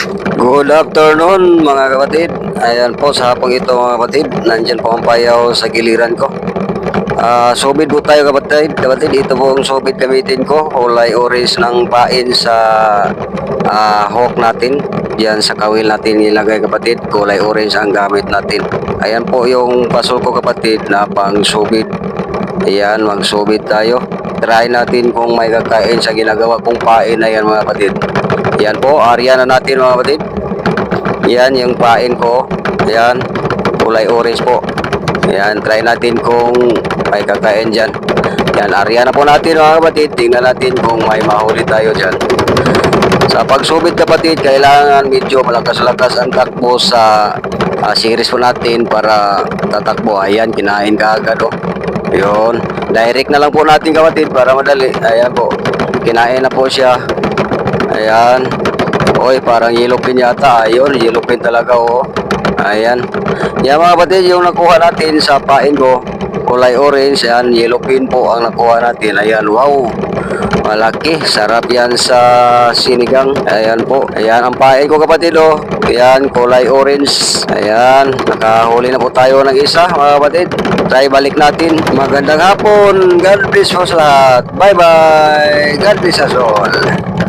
Good afternoon mga kapatid. Ayan po sa hapong ito mga kapatid. Nandyan po ang payaw sa giliran ko. Ah, sobid po tayo kapatid. Kapatid, ito po ang sobid gamitin ko. Kulay orange ng pain sa ah, hawk natin. Diyan sa kawil natin ilagay kapatid. Kulay orange ang gamit natin. Ayan po yung pasol ko kapatid na pang sobid. Ayan, mag-sobid tayo. Try natin kung may kakain sa ginagawa kong pain na yan mga kapatid. Yan po, area na natin mga kapatid. Yan yung pain ko. Yan, kulay orange po. Yan, try natin kung may kakain dyan. Yan, area na po natin mga kapatid. Tingnan natin kung may mahuli tayo dyan. Sa pagsubit kapatid, kailangan medyo malakas-lakas ang takbo sa ah, series po natin para tatakbo. Ayan, kinain ka agad oh. Yun. Direct na lang po natin kapatid para madali. Ayan po. Kinain na po siya. Ayan. Oy, parang yellow pin yata. Ayun, yellow pin talaga oh. Ayan. Yan mga kapatid, yung nakuha natin sa pain ko, kulay orange, yan, yellow pin po ang nakuha natin. Ayan, wow. Malaki, sarap yan sa sinigang. Ayan po. Ayan ang pain ko kapatid oh. Ayan, kulay orange. Ayan, nakahuli na po tayo ng isa mga kapatid. Try balik natin. Magandang hapon. God bless us lahat. Bye bye. God bless us all.